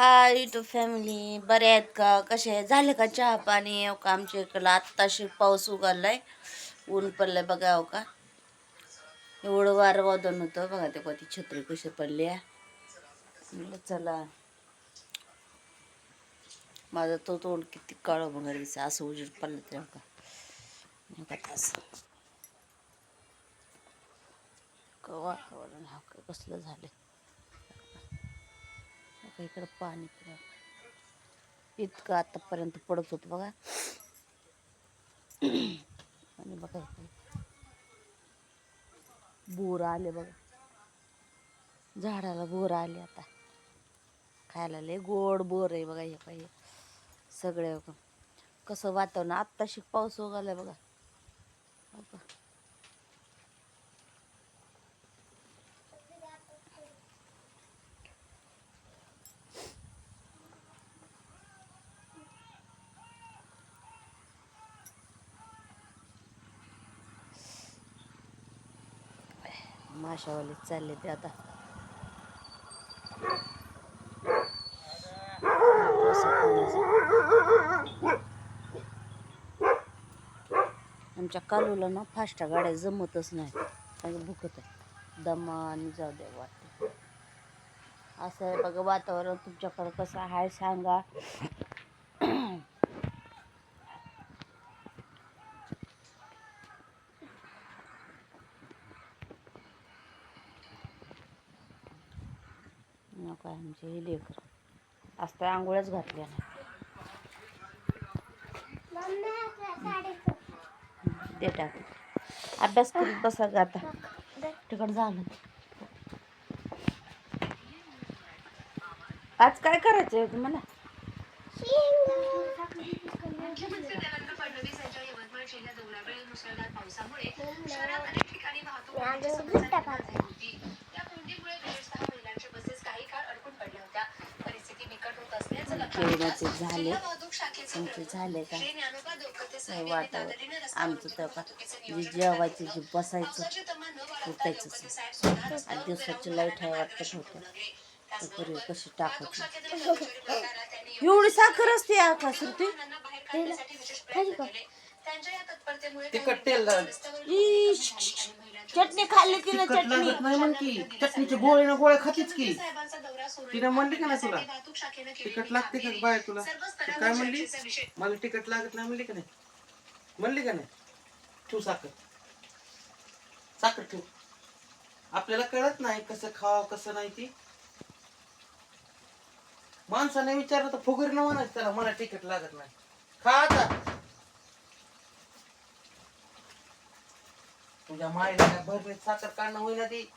हाय YouTube family बरे आहेत का? कसे आहे झाले का चहा पाणी? हो का आमच्या इकडं आत्ताशी पाऊस उघडलाय. ऊन पडलंय बघा हो का? एवढं वारं वादन होतं. बघा ते कधी छत्री कशी पडली आहे. चला. माझा तो तोंड किती काळं बघा असं उजेड पडलं तरी हो का? असं का कसलं झालं आता इकडं पाणी पण. इतकं आतापर्यंत पडत होतं बघा. आणि बघा इकडे. बोर आले बघा. झाडाला बोर आले आता. खायला लय गोड बोर आहे बघा हे काही सगळे कसं वातावरण. आत्ताशी पाऊस उगाला बघा. बघा. माशावाले चालले ते आता. आमच्या कालूला ना फास्ट गाड्या जमतच नाही कारण भुकत आहे दमाने जाऊ द्या वाटते. असं आहे बघा वातावरण तुमच्याकडं कसं आहे सांगा. नको आहे आमचे हे लेकर आज तर आंघोळच घातल्या नाही. ते टाक. अभ्यास करीत बसा आता. तिकडं झालं आज काय करायचं आहे तुम्हाला? मुख्यमंत्री देवेंद्र फडणवीस यांच्या यवतमाळ जिल्ह्यात दौऱ्यावेळी मुसळधार पावसामुळे शहरात अनेक ठिकाणी वाहतूक नाही साहेब यांनी वाटावं तातडीने रस्त्यावर आमचं तर का जे जेवायचं जे. बसायचं उठायचंच रस्त्यावर आणि दिवसाची लाइट आहे वाटतं होतं. त्याचबरोबर कशी त्यांनी एवढी साखर असते का? तिखट तेल आणि महिलांच्या चटणी खाल्ली की ना चटणी. की. चटणीचे गोळे ना गोळ्या खातीच की. तिने म्हणली का नाही तुला? तिखट लागते का बाय तुला? काय म्हणली? मला तिखट लागत नाही म्हणली का नाही? म्हणली का नाही? ठेव साखर. साखर ठेव. आपल्याला कळत नाही कसं खावं कसं नाही ती. माणसाने विचारलं तर फुगरी न म्हणायचं त्याला मला तिखट लागत नाही. खा आता. तुझ्या मायला भरणे साखर काढणं होईना ती.